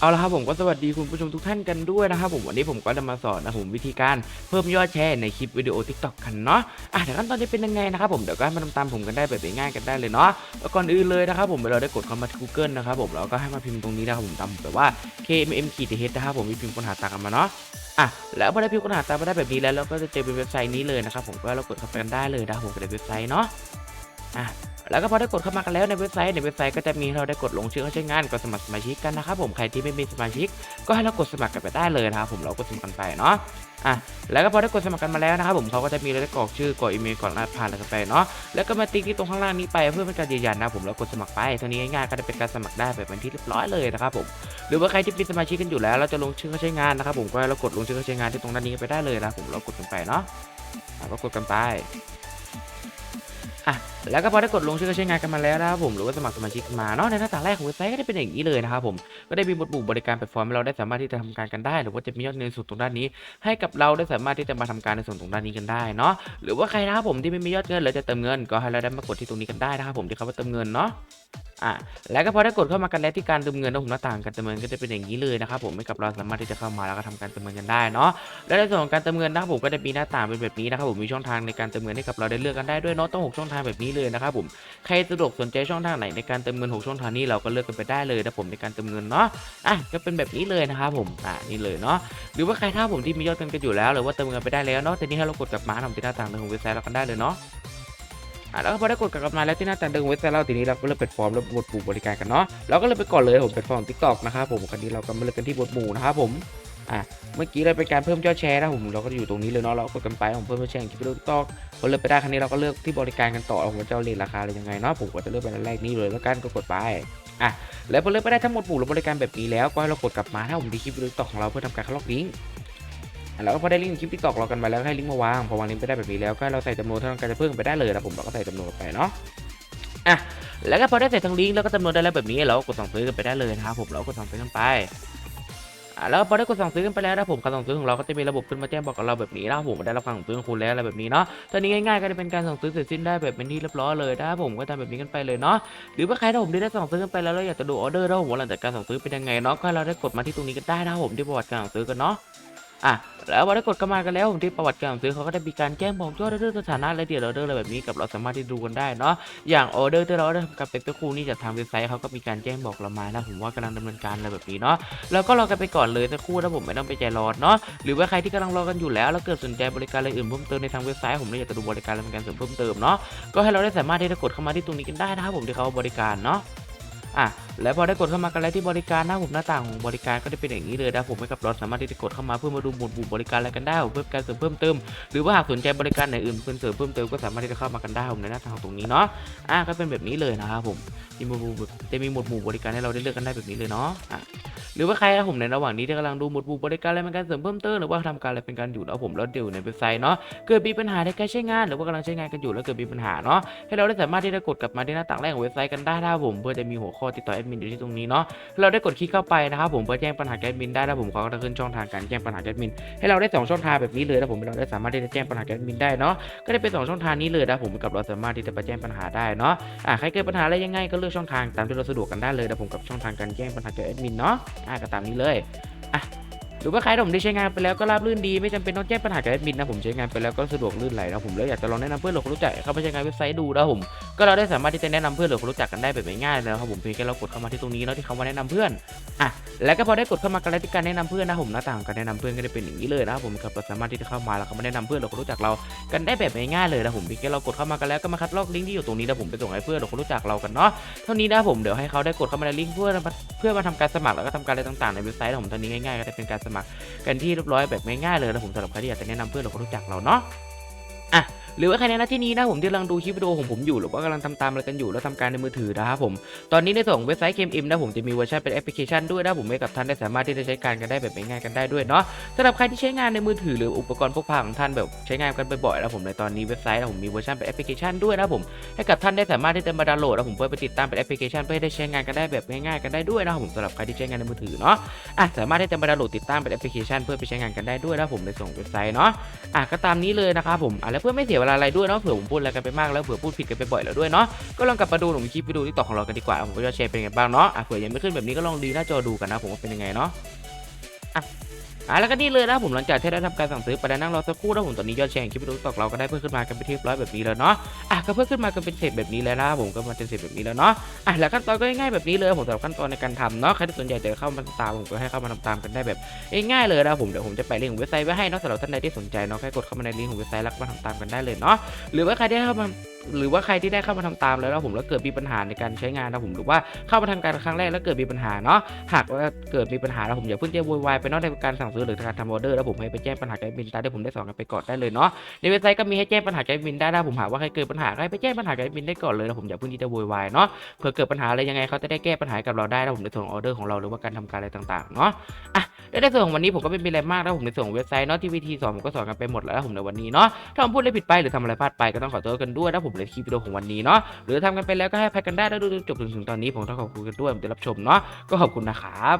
เอาละครับผมก็สวัสดีคุณผู้ชมทุกท่านกันด้วยนะครับผมวันนี้ผมก็จะมาสอนนะผมวิธีการเพิ่มยอดแชร์ในคลิปวิดีโอ TikTok กันเนาะอะเดี๋ยวขั้นตอนจะเป็นยังไงนะครับผมเดี๋ยวก็ให้มาทำตามผมกันได้แบบง่ายกันได้เลยเนาะแล้วก่อนอื่นเลยนะครับผมเราได้กดเข้ามาที่ Google นะครับผมแล้วก็ให้มาพิมพ์ตรงนี้นะครับผมตามแบบว่า KMM ขีดเฮดนะครับผมมีพิมพ์ค้นหาตามกันมาเนาะอะแล้วพอได้พิมพ์ค้นหาตามมาได้แบบนี้แล้วเราก็จะเจอเป็นเว็บไซต์นี้เลยนะครับผมก็เรากดเข้าไปกันได้เลยนะครับผมในเว็บไซต์เนาะอะ แล้วก็พอได้กดเข้ามากันแล้วในเว็บไซต์ในเว็บไซต์ก็จะมีเราได้กดลงชื่อเข้าใช้งานก็สมัครสมาชิกกันนะครับผมใครที่ไม่มีสมาชิก ก็ให้เรากดสมัครกันไปได้เลยนะครับผมเรากดสมัครกันไปเนาะอะแล้วก็พอได้กดสมัครกันมาแล้วนะครับผมเขาก็จะมีเราได้กรอกชื่อกรอกอีเมลกรอกรหัสผ่านอะไรกันไปเนาะแล้วก็มาติ๊กที่ตรงข้างล่างนี้ไปเพื่อเป็นการยืนยันนะผมแล้วกดสมัครไปเท่านี้ง่ายๆก็จะเป็นการสมัครได้แบบเป็นที่เรียบร้อยเลยนะครับผมหรือว่าใครที่เป็นสมาชิกกันอยู่แล้ว เราจะลงชื่อเข้าใช้งานนะครับผมก็ให้เรากดลงชื่อเข้าใช้งานที่ตรงด้านนี้ไปได้เลยนะผมเรากดกันไปเนาะก็กดกันไป แล้วก็พอได้กดลงชื่อก็ใช้งานกันมาแล้วนะครับผมหรือว่าสมัครสมาชิกกันมาเนาะในหน้าต่างแรกของเว็บไซต์ก็ได้เป็นอย่างนี้เลยนะครับผมก็ได้มีบทบุบริการแพลตฟอร์มให้เราได้สามารถที่จะทำการกันได้ หรือว่าจะมียอดเงินส่วนตรงด้านนี้ ให้กับเราได้สามารถที่จะมาทำการในส่วนตรงด้านนี้กันได้เนาะหรือว่าใครนะครับผมที่ไม่มียอดเงินหรือจะเติมเงินก็ให้เราได้มากดที่ตรงนี้กันได้นะครับผมที่เขาว่าเติมเงินเนาะ อะแล้วก็พอได้กดเข้ามากันแล้วที่การเติมเงินนะผมหน้าต่างการเติมเงินก็จะเป็นอย่างนี้เลยนะครับผมให้กับเราสามารถที่จะเข้ามาแล้วก็ทำการเติมเงินกันได้เนาะและในส่วนของการเติมเงินนะครับผมก็จะมีหน้าต่างเป็นแบบนี้นะครับผมมีช่องทางในการเติมเงินให้กับเราได้เลือกกันได้ด้วยเนาะต้องหกช่องทางแบบนี้เลยนะครับผมใครสะดวกสนใจช่องทางไหนในการเติมเงินหกช่องทางนี้เราก็เลือกกันไปได้เลยนะผมในการเติมเงินเนาะอะก็เป็นแบบนี้เลยนะครับผมอะนี่เลยเนาะหรือว่าใครถ้าผมที่มียอดเงินกันอยู่แล้วหรือว่าเติมเงินไปได้แล้วเนาะทีนี้ให้เรากดกลับมาทำที่หน้าต่างของเว็บไซต์เรากันได้เลยเนาะ อะแล้วก็พอได้กดกลับมาแล้วที่หน้าต่างของเว็บไซต์เราทีนี้เราก็เลือกแพลตฟอร์มแล้วบทหมู่บริการกันเนาะเราก็เลยไปก่อนเลยผมแพลตฟอร์ม TikTok นะครับผมคันนี้เราก็มาเลือกกันที่บทหมู่นะครับผมอะเมื่อกี้เราเป็นการเพิ่มยอดแชร์นะผมเราก็อยู่ตรงนี้เลยเนาะเรากดกันไปผมเพิ่มยอดแชร์คลิปวิดีโอตอกพอเลือกไปได้ครั้นี้เราก็เลือกที่บริการกันต่อผมจะเอาเลทราคาอะไรยังไงเนาะผมก็จะเลือกเป็นอันแรกนี้เลยแล้วกันก็กดไปอะแล้วพอเลือกไปได้ทั้งหมดหมู่และบริการแบบนี้แล้วก็ให้เรากดกลับมาถ้าผมดีคลิปวิดีโอตอกของเราเพื่อทำการคัดลอกลิงก์ แล้วก็พอได้ลิงก์คลิปที่ตอกเรากันไปแล้วให้ลิงก์มาวางพอวางลิงก์ไปได้แบบนี้แล้วก็เราใส่จำนวนเท่านั้นการจะเพิ่มไปได้เลยนะผมเราก็ใส่จำนวนไปเนาะอะแล้วก็พอได้ใส่ทั้งลิงก์แล้วก็จำนวนได้แล้วแบบนี้เราก็กดสั่งซื้อกันไปได้เลยนะครับผมเราก็กดสั่งซื้อกันไปแล้วพอได้กดสั่งซื้อกันไปแล้วนะผมการสั่งซื้อของเราก็จะมีระบบขึ้นมาแจ้งบอกกับเราแบบนี้นะผมได้รับการสั่งซื้อของคุณแล้วอะไรแบบนี้เนาะตอนนี้ง่ายๆก็จะเป็นการสั่งซื้อเสร็จสิ้นได้แบบเป็นที่เรียบร้อยเลยนะผมก็ทำแบบนี้กันไปเลยเนาะหรือว่าใครถ้าผมได้สั่งซื้อกันไปแล้วแล้วอยากจะดูออเดอร์นะผมหลังจากการสั่งซื้อเป็นยังไงเนาะก็เราได้กดมาที่ตรงนี้กันได้นะผมที่ประวัติการสั่งซื้อกันเนาะ อะแล้วพอได้กดเข้ามากันแล้วผมที่ประวัติการสั่งซื้อเขาก็ได้มีการแจ้งบอกยอดออเดอร์สถานะรายละเอียดออเดอร์อะไรแบบนี้กับเราสามารถที่ดูกันได้เนาะอย่างออเดอร์ที่เราได้ทำการเป็นตัวคู่นี่จากทางเว็บไซต์เขาก็มีการแจ้งบอกเรามานะผมว่ากำลังดำเนินการอะไรแบบนี้เนาะแล้วก็รอกันไปก่อนเลยสักครู่นะผมไม่ต้องไปใจร้อนเนาะหรือว่าใครที่กำลังรอกันอยู่แล้วแล้วเกิดสนใจบริการอะไรอื่นเพิ่มเติมในทางเว็บไซต์ผมเลยอยากจะดูบริการอะไรเป็นการเสริมเพิ่มเติมเนาะก็ให้เราได้สามารถที่จะกดเข้ามาที่ตรงนี้กันได้นะครับผมที่เขาบริการเนาะ อะแล้วพอได้กดเข้ามากันแล้วที่บริการนะผมหน้าต่างของบริการก็จะเป็นอย่างนี้เลยนะผมให้กับเราสามารถที่จะกดเข้ามาเพื่อมาดูหมวดหมู่บริการอะไรกันได้เพื่อการเสริมเพิ่มเติม หรือว่าหากสนใจบริการไหนอื่นเพิ่มเติมเพิ่มเติมก็สามารถที่จะเข้ามากันได้ผมในหน้าต่างตรงนี้เนาะอะก็เป็นแบบนี้เลยนะครับผมมีหมวดหมู่จะมีหมวดหมู่บริการให้เราได้เลือกกันได้แบบนี้เลยเนาะอะ หรือว่าใครนะผมในระหว่างนี้ที่กำลังดูหมวดหมู่บริการอะไรเป็นการเสริมเพิ่มเติมหรือว่าทำการอะไรเป็นการอยู่แล้วผมแล้วเดี๋ยวในเว็บไซต์เนาะเกิดมีปัญหาในการใช้งานหรือว่ากำลังใช้งานกันอยู่แล้วเกิดมีปัญหาเนาะให้เราได้สามารถที่จะกดกลับมาที่หน้าต่างแรกของเว็บไซต์กันได้นะครับผมเพื่อจะมีหัวข้อติดต่อแอดมินอยู่ที่ตรงนี้เนาะเราได้กดคลิกเข้าไปนะครับผมเพื่อแจ้งปัญหาแอดมินได้นะผมเขาก็จะขึ้นช่องทางการแจ้งปัญหาแอดมิน ให้เราได้สองช่องทางแบบนี้เลยนะผมเราได้สามารถที่จะแจ้งปัญหาแอดมินได้เนาะก็ได้เป็นสองช่องทางนี้เลยนะผมกับเราสามารถที่จะไปแจ้งปัญหาได้เนาะอะใครเกิดปัญหาอะไรยังไงก็เลือกช่องทางตามที่เราสะดวกกันได้เลยนะผมกับช่องทางการแจ้งปัญหาแอดมินเนาะอะก็ตามนี้เลยอะหรือว่าใครที่ผมได้ใช้งานไปแล้วก็ราบรื่นดีไม่จำเป็นต้องแจ้งปัญหากับแอดมินนะผมใช้งานไปแล้วก็สะดวกลื่นไหลนะผมแล้วอยากจะลองแนะนำเพื่อนหรือคนรู้จักให้เข้าไปใช้งานเว็บไซต์ดูนะผม ก็เราได้สามารถที่จะแนะนำเพื่อนหรือคนรู้จักกันได้แบบง่ายๆเลยนะครับผมเพียงแค่เรากดเข้ามาที่ตรงนี้เนาะที่เขามาแนะนำเพื่อนอะแล้วก็พอได้กดเข้ามากันแล้วที่การแนะนำเพื่อนนะผมหน้าต่างการแนะนำเพื่อนก็จะเป็นอย่างนี้เลยนะครับผมครับเราสามารถที่จะเข้ามาแล้วก็มาแนะนำเพื่อนหรือคนรู้จักเรากันได้แบบง่ายๆเลยนะผมเพียงแค่เรากดเข้ามากันแล้วก็มาคัดลอกลิงก์ที่อยู่ตรงนี้นะผมไปส่งให้เพื่อนหรือคนรู้จักเรากันเนาะเท่านี้นะผมเดี๋ยวให้เขาได้กดเข้ามาในลิงก์เพื่อเพื่อมาทำการสมัครแล้วก็ทำการอะไรต่างๆในเว็บไซต์ของผมตอนนี้ง่ายๆก็จะเป็นการสมัครกันที่เรียบร้อยแบบง่ายๆเลยนะผมสำหรับใครที่อยากจะแนะนำเพื่อนหรือคนรู้จักเราเนาะอะ หรือว่าใครในน้าที่นี้นะผมที่กำลังดูคลิปวิดีโอของผมอยู่หรือว่ากำลังทำตามอะไรกันอยู่แล้วทำการในมือถือนะครับผมตอนนี้ในส่วนของเว็บไซต์ KMM นะผมจะมีเวอร์ชันเป็นแอปพลิเคชันด้วยนะผมให้กับท่านได้สามารถที่จะใช้การกันได้แบบง่ายๆกันได้ด้วยเนาะสำหรับใครที่ใช้งานในมือถือหรืออุปกรณ์พกพาของท่านแบบใช้งานกันบ่อยๆนะผมในตอนนี้เว็บไซต์นะผมมีเวอร์ชันเป็นแอปพลิเคชันด้วยนะผมให้กับท่านได้สามารถที่จะมาดาวน์โหลดนะผมเพื่อไปติดตามเป็นแอปพลิเคชันเพื่อให้ได้ใช้งานกันได้แบบง่ายๆกันได้ด้วยนะผมสำหรับใครที่ใช้งานในมือถือเนาะอะสามารถที่จะมาดาวน์โหลดติดตั้งเป็นแอปพลิเคชันเพื่อไปใช้งานกันได้ด้วยนะผมในส่งเว็บไซต์เนาะอะก็ตามนี้เลยนะครับผมอะแล้วเพื่อไม่เสียเวลาลาอะไรด้วยเนาะเผื่อผมพูดอะไรกันไปมากแล้วเผื่อพูดผิดกันไปบ่อยแล้วด้วยเนาะก็ลองกลับมาดูหนุ่มคลิปวิดีโอที่ต่อของเรากันดีกว่าผมก็จะแชร์เป็นไงบ้างเนาะอะเผื่อยังไม่ขึ้นแบบนี้ก็ลองดีหน้าจอดูกันนะผมว่าเป็นยังไงเนาะอะอะแล้วก็นี่เลยนะผมหลังจากที่ได้ทำการสั่งซื้อไปแล้วนั่งรอสักครู่นะผมตอนนี้ยอดแชร์คลิปวิดีโอตอกเราก็ได้เพิ่มขึ้นมากันไปที่รียบร้อยแบบนี้แล้วเนาะ ก็เพิ่มขึ้นมากันเป็นเศษแบบนี้แล้วนะผมก็มาเป็นเศษแบบนี้แล้วเนาะอะแล้วขั้นตอนก็ง่ายๆแบบนี้เลยผมสำหรับขั้นตอนในการทำเนาะใครที่สนใจจะเข้ามาทำตามผมก็ให้เข้ามาทำตามกันได้แบบง่ายๆเลยนะผมเดี๋ยวผมจะแปะลิงก์ของเว็บไซต์ไว้ให้เนาะสำหรับท่านใดที่สนใจเนาะแค่กดเข้ามาในลิงก์ของเว็บไซต์แล้วก็มาทำตามกันได้เลยเนาะหรือว่าใครที่เข้ามาหรือว่าใครที่ได้เข้ามาทำตามแล้วนะผมแล้วเกิดมีปัญหาในการใช้งานนะผมหรือว่าเข้ามาทำการครั้งแรกแล้วเกิดมีปัญหาเนาะหากว่าเกิดมีปัญหาแล้วผมอย่าเพิ่งจะโวยวายไปนาะในการสั่งซื้อหรือการทำออเดอร์แล้วผมให้ไปแจ้งปัญหาแกบินตามที่ผมได้สอนกันไปก่อนได้เลยเนาะในเว็บไซต์ก็มีให้แจ้งปัญหาแกบินได้นะผมหากว่าใครเกิดปัญหาให้ไปแจ้งปัญหาแกบินได้ก่อนเลยนะผมอย่าเพิ่งที่จะโวยวายเนาะเผื่อเกิดปัญหาอะไรยังไงเขาจะได้แก้ปัญหากับเราได้นะผมในส่วนของออเดอร์ของเราหรือว่าการทำการอะไรต่างๆเนาะอะและในส่วนของวันนี้ผมก็ไม่มีอะไรมากนะผมในส่วนของเว็บไซต์เนาะที่วิธีสอนผมก็สอนกันไปหมดแล้วผมในวันนี้เนาะถ้าผมพูดอะไรผิดไปหรือทำอะไรพลาดไปก็ต้องขอโทษกันด้วยนะผมในคลิปวิดีโอของวันนี้เนาะหรือทำกันไปแล้วก็ให้พักกันได้แล้วดูจนจบถึงตอนนี้ผมต้องขอบคุณกันด้วยผมจะรับชมเนาะก็ขอบคุณนะครับ